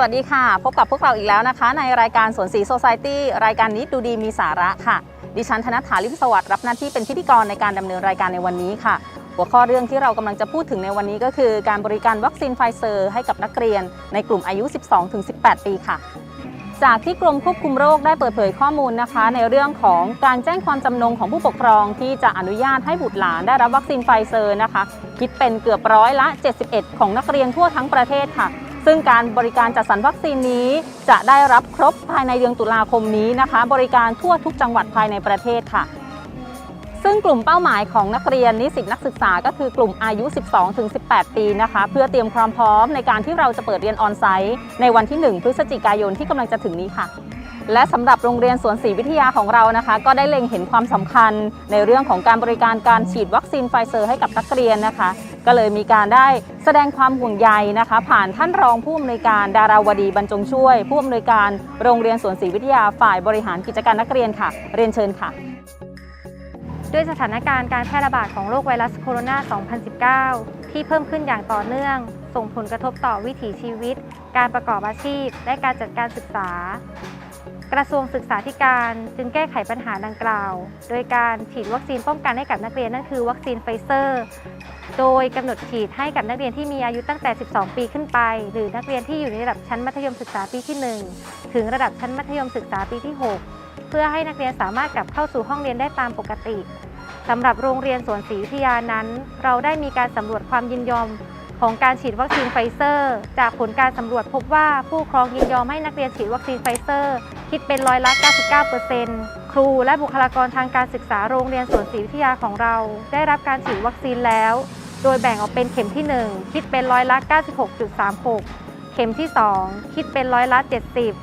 สวัสดีค่ะ พบกับพวกเราอีกแล้วนะคะ ในรายการสวนสีโซ c i ตี้รายการนี้ดูดีมีสาระค่ะ ดิฉันธนฐาลิมสวัสดิ์รับหน้าที่เป็นพิธีกรในการดำเนินรายการในวันนี้ค่ะ หัวข้อเรื่องที่เรากำลังจะพูดถึงในวันนี้ก็คือ การบริการวัคซีนไฟเซอร์ ให้กับนักเรียน ในกลุ่มอายุ 12-18 ปีค่ะ จากที่กรมควบคุมโรคได้เปิดเผยข้อมูลนะคะ ในเรื่องของการแจ้งความจำนงของผู้ปกครอง ที่จะอนุญาตให้บุตรหลานได้รับวัคซีนไฟเซอร์นะคะ คิดเป็นเกือบร้อยละ 71 ของนักเรียนทั่วทั้งประเทศค่ะ ซึ่งการบริการจัดสรรวัคซีนนี้จะได้รับครบภายในเดือนตุลาคมนี้นะคะ บริการทั่วทุกจังหวัดภายในประเทศค่ะ ซึ่งกลุ่มเป้าหมายของนักเรียนนิสิตนักศึกษาก็คือกลุ่มอายุ 12-18 ปีนะคะ เพื่อเตรียมความพร้อมในการที่เราจะเปิดเรียนออนไซต์ในวันที่ 1 พฤศจิกายนที่กำลังจะถึงนี้ค่ะ และสำหรับโรงเรียนสวนศรีวิทยาของเรานะคะ ก็ได้เล็งเห็นความสำคัญในเรื่องของการบริการการฉีดวัคซีนไฟเซอร์ให้กับนักเรียนนะคะ ก็เลยมีการได้แสดงความห่วงใยนะคะ ผ่านท่านรองผู้อำนวยการดาราวดีบรรจงช่วย ผู้อำนวยการโรงเรียนสวนศรีวิทยาฝ่ายบริหารกิจการนักเรียนค่ะ เรียนเชิญค่ะด้วยสถานการณ์การแพร่ระบาดของโรคไวรัสโคโรนา 2019 ที่เพิ่มขึ้นอย่างต่อเนื่อง ส่งผลกระทบต่อวิถีชีวิต การประกอบอาชีพ และการจัดการศึกษา กระทรวงศึกษาธิการจึงแก้ไขปัญหาดังกล่าว โดยการฉีดวัคซีนป้องกันให้กับนักเรียนนั่นคือวัคซีนไฟเซอร์ โดยกำหนดฉีดให้กับนักเรียนที่มีอายุตั้งแต่ 12 ปีขึ้นไป หรือนักเรียนที่อยู่ในระดับชั้นมัธยมศึกษาปีที่ 1 ถึงระดับชั้นมัธยมศึกษาปีที่ 6 เพื่อให้นักเรียนสามารถกลับเข้าสู่ห้องเรียนได้ตามปกติสำหรับโรงเรียนสวนศรีวิทยานั้น เราได้มีการสำรวจความยินยอมของการฉีดวัคซีนไฟเซอร์ จากผลการสำรวจพบว่าผู้ครองยินยอมให้นักเรียนฉีดวัคซีนไฟเซอร์ คิดเป็นร้อยละ 99%ครูและบุคลากรทางการศึกษาโรงเรียนสวนศรีวิทยาของเรา ได้รับการฉีดวัคซีนแล้ว โดยแบ่งออกเป็นเข็มที่ 1 คิดเป็นร้อยละ 96.36 เข็มที่ 2 คิดเป็นร้อยละ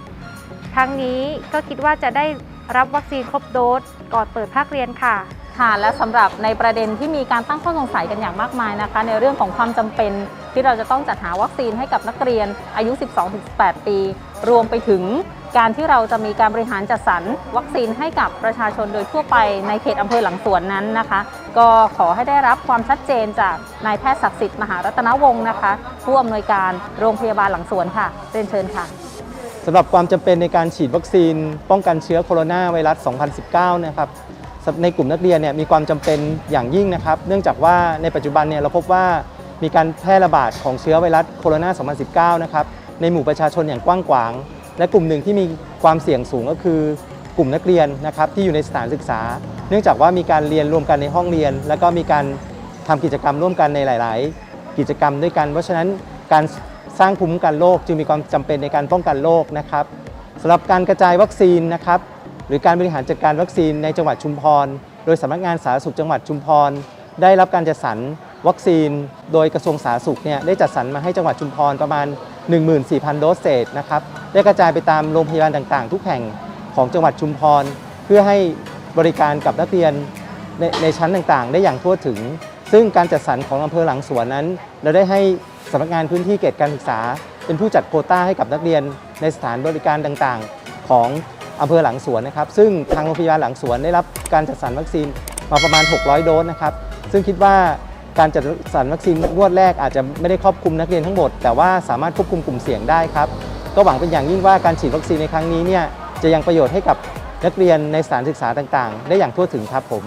70 ทั้งนี้ก็คิดว่าจะได้รับวัคซีนครบโดสก่อนเปิดภาคเรียนค่ะค่ะและสำหรับในประเด็นที่มีการตั้งข้อสงสัยกันอย่างมากมายนะคะ ในเรื่องของความจำเป็นที่เราจะต้องจัดหาวัคซีนให้กับนักเรียนอายุ 12-18 ปี รวมไปถึง การที่เราจะมีการบริหารจัดสรรวัคซีนให้กับประชาชนโดยทั่วไปในเขตอำเภอหลังสวนนั้นนะคะ ก็ขอให้ได้รับความชัดเจนจากนายแพทย์ศักดิ์สิทธิ์มหารัตนวงศ์นะคะ ผู้อำนวยการโรงพยาบาลหลังสวนค่ะเรียนเชิญค่ะสำหรับความจำเป็นในการฉีดวัคซีน ป้องกันเชื้อโคโรนาไวรัส 2019 นะครับในกลุ่มนักเรียนเนี่ยมีความจำเป็นอย่างยิ่งนะครับ เนื่องจากว่าในปัจจุบันเนี่ยเราพบว่ามีการแพร่ระบาดของเชื้อไวรัสโคโรนา 2019 นะครับในหมู่ประชาชนอย่างกว้างขวาง และกลุ่มหนึ่งที่มีความเสี่ยงสูงก็คือกลุ่มนักเรียนนะครับที่อยู่ในสถานศึกษา เนื่องจากว่ามีการเรียนรวมกันในห้องเรียน แล้วก็มีการทำกิจกรรมร่วมกันในหลาย ๆ กิจกรรมด้วยกัน เพราะฉะนั้นการสร้างภูมิคุ้มกันโรคจึงมีความจำเป็นในการป้องกันโรคนะครับสำหรับการกระจายวัคซีนนะครับหรือการบริหารจัดการวัคซีนในจังหวัดชุมพร โดยสำนักงานสาธารณสุขจังหวัดชุมพร ได้รับการจัดสรรวัคซีน โดยกระทรวงสาธารณสุขเนี่ยได้จัดสรรมาให้จังหวัดชุมพรประมาณ 14,000 โดสเศษนะครับได้กระจายไปตามโรงพยาบาลต่างๆ ทุกแห่งของจังหวัดชุมพร เพื่อให้บริการกับนักเรียนในในชั้นต่างๆ ได้อย่างทั่วถึง ซึ่งการจัดสรรของอำเภอหลังสวนนั้น เราได้ให้สำนักงานพื้นที่เขตการศึกษา เป็นผู้จัดโควต้าให้กับนักเรียนในสถานบริการต่างๆ ของอำเภอหลังสวนนะครับ ซึ่งทางโรงพยาบาลหลังสวนได้รับการจัดสรรวัคซีนมาประมาณ 600 โดสนะครับ ซึ่งคิดว่า การจัดสรรวัคซีนงวดแรกอาจจะไม่ได้ครอบคลุมนักเรียนทั้งหมด แต่ว่าสามารถควบคุมกลุ่มเสี่ยงได้ครับ ก็หวังเป็นอย่างยิ่งว่าการฉีดวัคซีนในครั้งนี้เนี่ยจะยังประโยชน์ให้กับนักเรียนในสถานศึกษาต่างๆ ได้อย่างทั่วถึงครับผม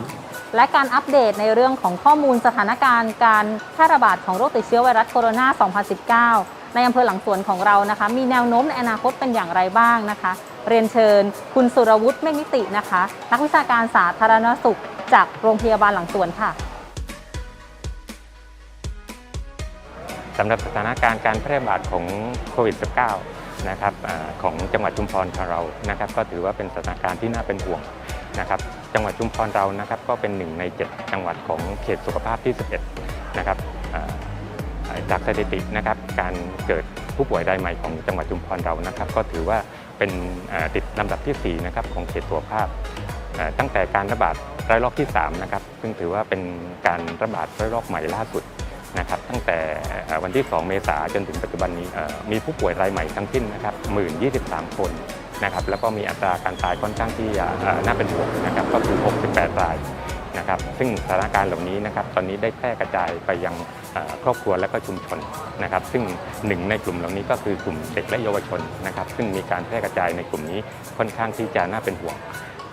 และการอัปเดตในเรื่องของข้อมูลสถานการณ์การแพร่ระบาดของโรคติดเชื้อไวรัสโคโรนา 2019 ในอำเภอหลังสวนของเรานะคะ มีแนวโน้มในอนาคตเป็นอย่างไรบ้างนะคะ เรียนเชิญ คุณสุรวุฒิเมฆนิตินะคะ นักวิชาการสาธารณสุข จากโรงพยาบาลหลังสวนค่ะ สำหรับสถานการณ์การแพร่ระบาดของโควิด -19 นะครับอของจังหวัดชุมพรของเรานะครับก็ถือว่าเป็นสถานการณ์ที่น่าเป็นห่วงนะครับจังหวัดชุมพรเรานะครับก็เป็นหนึ่งใน 7 จังหวัดของเขตสุขภาพที่ 11 นะครับจากสถิตินะครับการเกิดผู้ป่วยรายใหม่ของจังหวัดชุมพรเรานะครับ ก็ถือว่าเป็นติดลำดับทีสี่4 นะครับของเขตสุขภาพตั้งแต่การระบาดระลอกที่3นะครับซึ่งถือว่าเป็นการระบาดระลอกใหม่ล่าสุด นะครับตั้งแต่วันที่ 2 เมษาจนถึงปัจจุบันนี้มีผู้ป่วยรายใหม่ทั้งสิ้นนะครับ1023 คนนะครับแล้วก็มีอัตราการตายค่อนข้างที่น่าเป็นห่วงนะครับก็คือ 68 รายนะครับซึ่งสถานการณ์เหล่านี้นะครับตอนนี้ได้แพร่กระจายไปยังครอบครัวและก็ชุมชนนะครับ ซึ่งหนึ่งในกลุ่มเหล่านี้ก็คือกลุ่มเด็กและเยาวชนนะครับ ซึ่งมีการแพร่กระจายในกลุ่มนี้ค่อนข้างที่จะน่าเป็นห่วง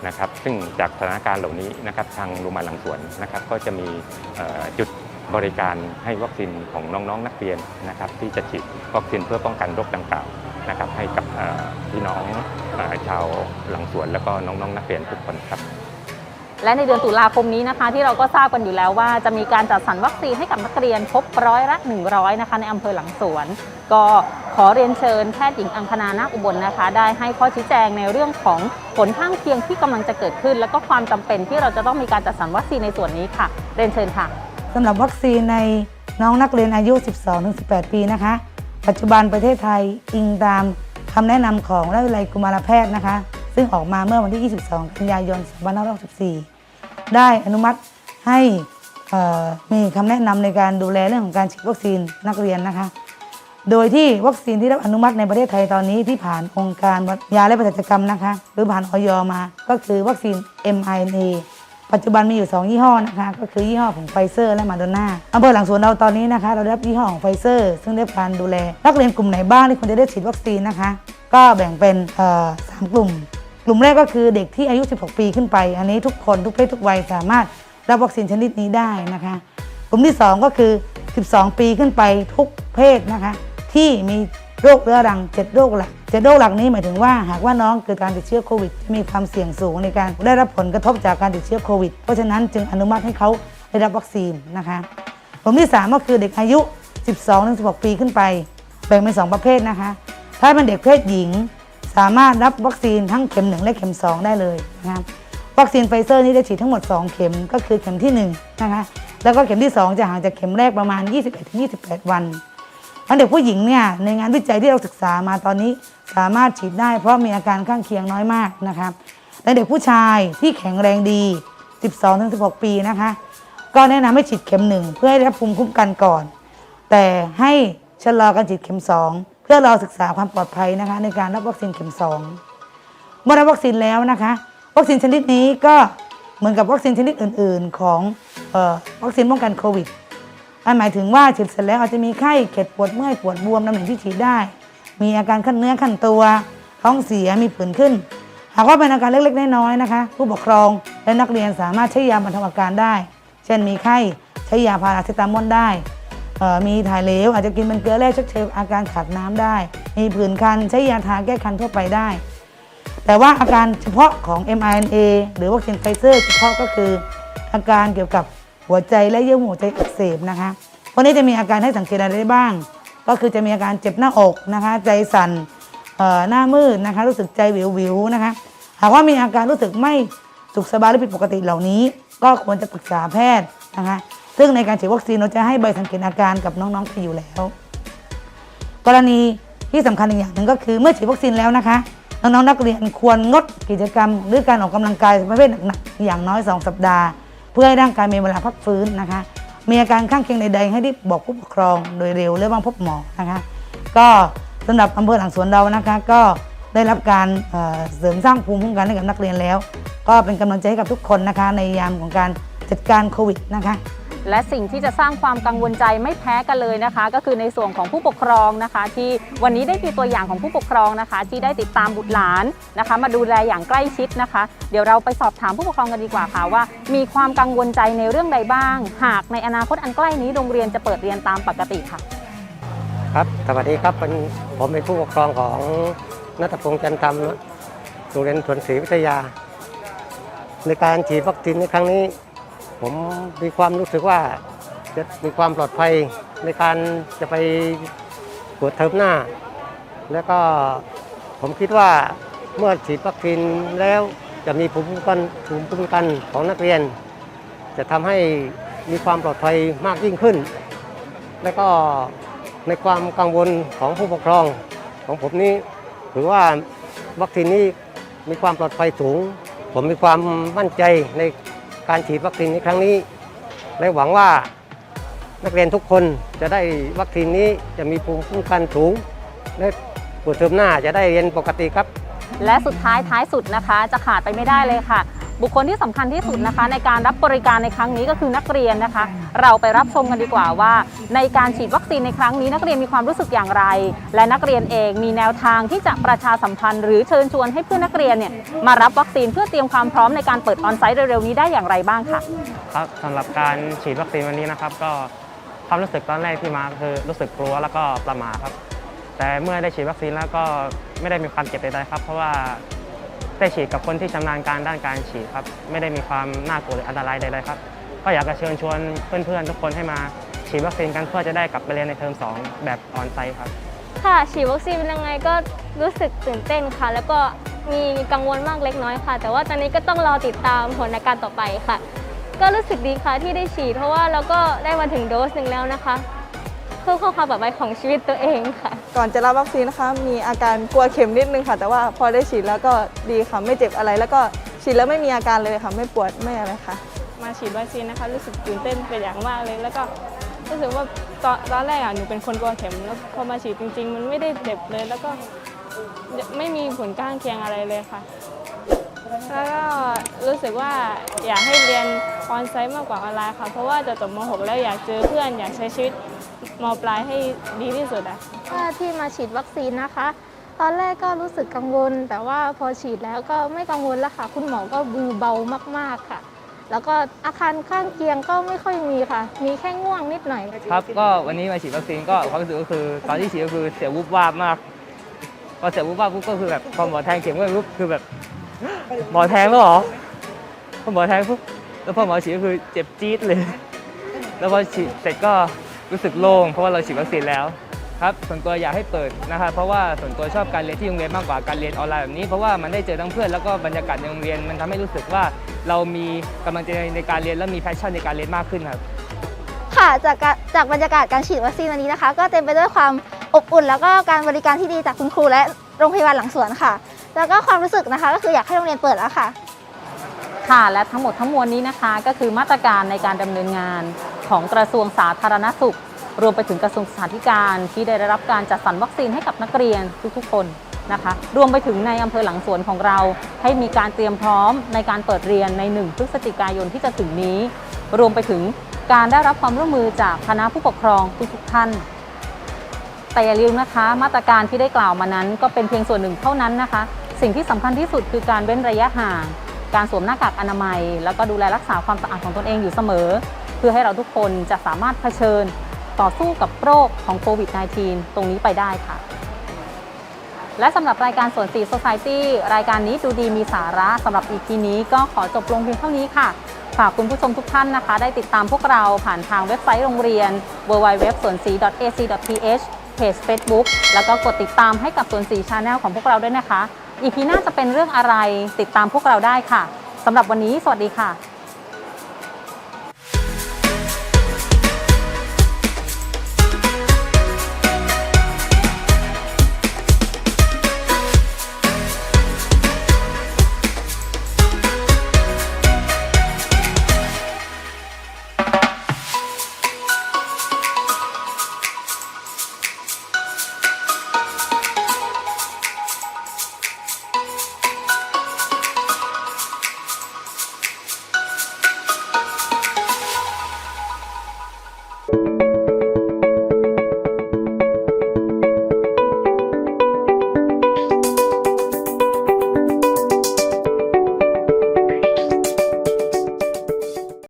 นะครับ ซึ่งจากสถานการณ์เหล่านี้นะครับทางโรงพยาบาลหลังสวนนะครับ ก็จะมีจุด บริการให้วัคซีนของน้องๆนักเรียนนะครับที่จะฉีดวัคซีนเพื่อป้องกันโรคดังกล่าวนะครับให้กับพี่น้องอชาวหลังสวนแล้วก็น้องๆนักเรียนทุกคนครับและในเดือนตุลาคมนี้นะคะ ที่เราก็ทราบกันอยู่แล้วว่าจะมีการจัดสรรวัคซีนให้กับนักเรียนครบร้อยละ 100 นะคะ ในอำเภอหลังสวน ก็ขอเรียนเชิญแพทย์หญิงอังคณานาอุบลนะคะ ได้ให้ข้อชี้แจงในเรื่องของผลข้างเคียงที่กำลังจะเกิดขึ้น แล้วก็ความจำเป็นที่เราจะต้องมีการจัดสรรวัคซีนในส่วนนี้ค่ะ เรียนเชิญค่ะ สำหรับวัคซีนในน้องนักเรียนอายุ 12-18 ปีนะคะ ปัจจุบันประเทศไทยอิงตามคำแนะนำของราชวิทยาลัยกุมารแพทย์นะคะ ซึ่งออกมาเมื่อวันที่ 22 กันยายน 2564 ได้อนุมัติให้มีคำแนะนำในการดูแลเรื่องของการฉีดวัคซีนนักเรียนนะคะ โดยที่วัคซีนที่รับอนุมัติในประเทศไทยตอนนี้ที่ผ่านองค์การยาและเภสัชกรรมนะคะ หรือผ่านออยมา ก็คือวัคซีน mRNA ปัจจุบันมีอยู่ 2 ยี่ห้อนะคะก็คือยี่ห้อของไฟเซอร์และมาโดนาอำเภอหลังสวนเราตอนนี้นะคะ เราได้รับยี่ห้อของไฟเซอร์ซึ่งได้การดูแลนักเรียนกลุ่มไหนบ้างที่ควรจะได้ฉีดวัคซีนนะคะ ก็แบ่งเป็นสามกลุ่ม กลุ่มแรกก็คือเด็กที่อายุ 16 ปีขึ้นไป อันนี้ทุกคนทุกเพศทุกวัยสามารถรับวัคซีนชนิดนี้ได้นะคะ กลุ่มที่ 2 ก็คือ 12 ปีขึ้นไปทุกเพศนะคะที่มีโรคเรื้อรัง 7 โรคหลัก 7โรคหลักนี้หมายถึงว่าหากว่าน้องเกิดการติดเชื้อโควิดจะมีความเสี่ยงสูงในการได้รับผลกระทบจากการติดเชื้อโควิด เพราะฉะนั้นจึงอนุมัติให้เขาได้รับวัคซีนนะคะกลุ่มที่ 3 ก็คือเด็กอายุ 12-16 ปีขึ้นไป แบ่งเป็น 2 ประเภทนะคะ ถ้าเป็นเด็กเพศหญิง สามารถรับวัคซีนทั้งเข็ม 1 และเข็ม 2 ได้เลยนะครับวัคซีนไฟเซอร์นี่จะฉีดทั้งหมด 2 เข็มก็คือเข็มที่1นะคะแล้วก็เข็มที่ 2 จะห่างจากเข็มแรกประมาณ 21-28 วัน อันเด็กผู้หญิงเนี่ยในงานวิจัยที่เราศึกษามาตอนนี้สามารถฉีดได้ เพราะมีอาการข้างเคียงน้อยมากนะครับและเด็กผู้ชายที่แข็งแรงดี 12-16 ปีนะคะ ก็แนะนำให้ฉีดเข็มหนึ่งเพื่อให้ได้รับภูมิคุ้มกันก่อน แต่ให้ชะลอการฉีดเข็ม2เพื่อเราศึกษาความปลอดภัยนะคะในการรับวัคซีนเข็ม2เมื่อรับวัคซีนแล้วนะคะ วัคซีนชนิดนี้ก็เหมือนกับวัคซีนชนิดอื่น ๆ ของออวัคซีนป้องกันโควิด หมายถึงว่าฉีดเสร็จแล้วอาจจะมีไข้เข็ดปวดเมื่อยปวดบวมตำแหน่งที่ฉีดได้ มีอาการขั้นเนื้อขั้นตัว ท้องเสียมีผื่นขึ้น หากว่าเป็นอาการเล็กๆน้อยๆนะคะ ผู้ปกครองและนักเรียนสามารถใช้ยาบรรเทาอาการได้ เช่นมีไข้ใช้ยาพาราเซตามอลได้มีถ่ายเหลวอาจจะกินเป็นเกลือแร่ชดเชยอาการขาดน้ำได้ มีผื่นคันใช้ยาทาแก้คันทั่วไปได้ แต่ว่าอาการเฉพาะของ mRNA หรือวัคซีนไฟเซอร์เฉพาะก็คืออาการเกี่ยวกับ หัวใจและเยื่อหุ้มหัวใจอักเสบนะคะวันนี้จะมีอาการให้สังเกตอะไรได้บ้าง ก็คือจะมีอาการเจ็บหน้าอกนะคะ ใจสั่นเอ่อหน้ามืดนะคะ รู้สึกใจวิววิวนะคะ หากว่ามีอาการรู้สึกไม่สุขสบายหรือผิดปกติเหล่านี้ ก็ควรจะปรึกษาแพทย์นะคะ ซึ่งในการฉีดวัคซีนเราจะให้ใบสังเกตอาการกับน้องๆไปอยู่แล้ว กรณีที่สำคัญอีกอย่างหนึ่งก็คือเมื่อฉีดวัคซีนแล้วนะคะน้องๆนักเรียนควรงดกิจกรรม หรือการออกกำลังกายประเภทหนักๆอย่างน้อย 2 สัปดาห์ เพื่อให้ร่างกายมีเวลาพักฟื้นนะคะ มีอาการข้างเคียงใดๆให้รีบบอกผู้ปกครองโดยเร็วและว่างพบหมอนะคะ ก็สำหรับอำเภอหลังสวนเรานะคะ ก็ได้รับการเเสริมสร้างภูมิคุ้มกันให้กับนักเรียนแล้ว ก็เป็นกำลังใจให้กับทุกคนนะคะในยามของการจัดการโควิดนะคะ และสิ่งที่จะสร้างความกังวลใจไม่แพ้กันเลยนะคะ ก็คือในส่วนของผู้ปกครองนะคะ ที่วันนี้ได้มีตัวอย่างของผู้ปกครองนะคะ ที่ได้ติดตามบุตรหลานนะคะ มาดูแลอย่างใกล้ชิดนะคะ เดี๋ยวเราไปสอบถามผู้ปกครองกันดีกว่าค่ะว่า มีความกังวลใจในเรื่องใดบ้าง หากในอนาคตอันใกล้นี้โรงเรียนจะเปิดเรียนตามปกติค่ะ ครับสวัสดีครับเป็นผมเป็นผู้ปกครองของนัทพงษ์จันทร์ธรรมโรงเรียนสวนศรีวิทยา ในการฉีดวัคซีนในครั้งนี้ ผมมีความรู้สึกว่าจะมีความปลอดภัยในการจะไปตรวจเทอมหน้า แล้วก็ผมคิดว่าเมื่อฉีดวัคซีนแล้วจะมีภูมิคุ้มกันภูมิคุ้มกันของนักเรียน จะทำให้มีความปลอดภัยมากยิ่งขึ้น แล้วก็ในความกังวลของผู้ปกครองของผมนี้ถือว่าวัคซีนนี้มีความปลอดภัยสูง ผมมีความมั่นใจใน การฉีดวัคซีนในครั้งนี้ และหวังว่านักเรียนทุกคนจะได้วัคซีนนี้จะมีภูมิคุ้มกันสูง และปวดเทอมหน้าจะได้เรียนปกติครับ และสุดท้ายท้ายสุดนะคะ จะขาดไปไม่ได้เลยค่ะ บุคคลที่สำคัญที่สุดนะคะ ในการรับบริการในครั้งนี้ก็คือนักเรียนนะคะ เราไปรับชมกันดีกว่าว่า ในการฉีดวัคซีนในครั้งนี้นักเรียนมีความรู้สึกอย่างไร และนักเรียนเองมีแนวทางที่จะประชาสัมพันธ์ หรือเชิญชวนให้เพื่อนนักเรียนเนี่ยมารับวัคซีนเพื่อเตรียมความพร้อมในการเปิดออนไซต์เร็วๆนี้ได้อย่างไรบ้างค่ะครับสำหรับการฉีดวัคซีนวันนี้นะครับ ก็ความรู้สึกตอนแรกที่มาคือรู้สึกกลัวแล้วก็ประหม่าครับ แต่เมื่อได้ฉีดวัคซีนแล้วก็ไม่ได้มีความเจ็บใดๆครับ เพราะว่า ได้ฉีดกับคนที่ชำนาญการด้านการฉีดครับ ไม่ได้มีความน่ากลัวหรืออันตรายใดๆครับ ก็อยากจะเชิญชวนเพื่อนๆ ทุกคนให้มาฉีดวัคซีนกันเพื่อจะได้กลับไปเรียนในเทอมสองแบบออนไซต์ครับ ค่ะฉีดวัคซีนเป็นยังไงก็รู้สึกตื่นเต้นค่ะ แล้วก็มีกังวลมากเล็กน้อยค่ะ แต่ว่าตอนนี้ก็ต้องรอติดตามผลอาการต่อไปค่ะ ก็รู้สึกดีค่ะที่ได้ฉีด เพราะว่าเราก็ได้มาถึงโดสหนึ่งแล้วนะคะ เพื่อความปลอดภัยของชีวิตตัวเองค่ะ ก่อนจะรับวัคซีนนะคะมีอาการกลัวเข็มนิดนึงค่ะ แต่ว่าพอได้ฉีดแล้วก็ดีค่ะไม่เจ็บอะไร แล้วก็ฉีดแล้วไม่มีอาการเลยค่ะ ไม่ปวดไม่อะไรค่ะ มาฉีดวัคซีนนะคะ รู้สึกตื่นเต้นเป็นอย่างมากเลย แล้วก็รู้สึกว่าตอนตอนแรกอะหนูเป็นคนกลัวเข็มแล้วพอมาฉีดจริง ๆ มันไม่ได้เจ็บเลย แล้วก็ไม่มีผลข้างเคียงอะไรเลยค่ะแล้วก็รู้สึกว่าอยากให้เรียนออนไซต์มากกว่าออนไลน์ค่ะ เพราะว่าจะจบม .6 แล้วอยากเจอเพื่อนอยากใช้ชีวิต มปลายให้ดีที่สุดอะว่าที่มาฉีดวัคซีนนะคะ ตอนแรกก็รู้สึกกังวล แต่ว่าพอฉีดแล้วก็ไม่กังวลแล้วค่ะ คุณหมอก็มือเบามากๆค่ะ แล้วก็อาการข้างเคียงก็ไม่ค่อยมีค่ะ มีแค่ง่วงนิดหน่อย ครับก็วันนี้มาฉีดวัคซีนก็ความรู้สึกก็คือ ตอนที่ฉีดก็คือเสียวุบวาบมากพอเสียวุบวาบปุ๊บก็คือแบบพอหมอแทงเข็มก็ปุ๊บคือแบบหมอแทงแล้วเหรอพอหมอแทงปุ๊บแล้วพอหมอฉีดก็คือเจ็บจี๊ดเลย แล้วพอฉีดเสร็จก็ รู้สึกโล่งเพราะว่าเราฉีดวัคซีนแล้วครับส่วนตัวอยากให้เปิดนะครับเพราะว่าส่วนตัวชอบการเรียนที่โรงเรียนมากกว่าการเรียนออนไลน์แบบนี้เพราะว่ามันได้เจอทั้งเพื่อนแล้วก็บรรยากาศในโรงเรียน มันทำให้รู้สึกว่าเรามีกำลังใจในการเรียนและมีแพชชั่นในการเรียนมากขึ้นครับค่ะจากการจากบรรยากาศการฉีดวัคซีนวันนี้นะคะ ก็เต็มไปด้วยความอบอุ่น แล้วก็การบริการที่ดีจากคุณครูและโรงพยาบาลหลังสวนค่ะ แล้วก็ความรู้สึกนะคะ ก็คืออยากให้โรงเรียนเปิดแล้วค่ะ ค่ะและทั้งหมดทั้งมวลนี้นะคะ ก็คือมาตรการในการดำเนินงาน ของกระทรวงสาธารณสุข รวมไปถึงกระทรวงศึกษาธิการที่ได้รับการจัดสรรวัคซีนให้กับนักเรียนทุกๆ คนนะคะ รวมไปถึงในอำเภอหลังสวนของเรา ให้มีการเตรียมพร้อมในการเปิดเรียนใน 1 พฤศจิกายนที่จะถึงนี้ รวมไปถึงการได้รับความร่วมมือจากคณะผู้ปกครองทุกๆท่าน แต่อย่าลืมนะคะ มาตรการที่ได้กล่าวมานั้น ก็เป็นเพียงส่วนหนึ่งเท่านั้นนะคะ สิ่งที่สำคัญที่สุดคือการเว้นระยะห่าง การสวมหน้ากากอนามัย แล้วก็ดูแลรักษาความสะอาดของตนเองอยู่เสมอ พื่อให้เราทุกคนจะสามารถเผชิญต่อสู้กับโรคของโควิด -19 ตรงนี้ไปได้ค่ะ และสำหรับรายการสวนสี Society รายการนี้ดูดีมีสาระสำหรับ EP นี้ก็ขอจบลงเพียงเท่านี้ค่ะฝากคุณผู้ชมทุกท่านนะคะ ได้ติดตามพวกเราผ่านทางเว็บไซต์โรงเรียน www สวนสี ac.th เพจ Facebook แล้วก็กดติดตามให้กับสวนสีชาแนลของพวกเราด้วยนะคะ EP หน้าจะเป็นเรื่องอะไรติดตามพวกเราได้ค่ะสำหรับวันนี้ สวัสดีค่ะ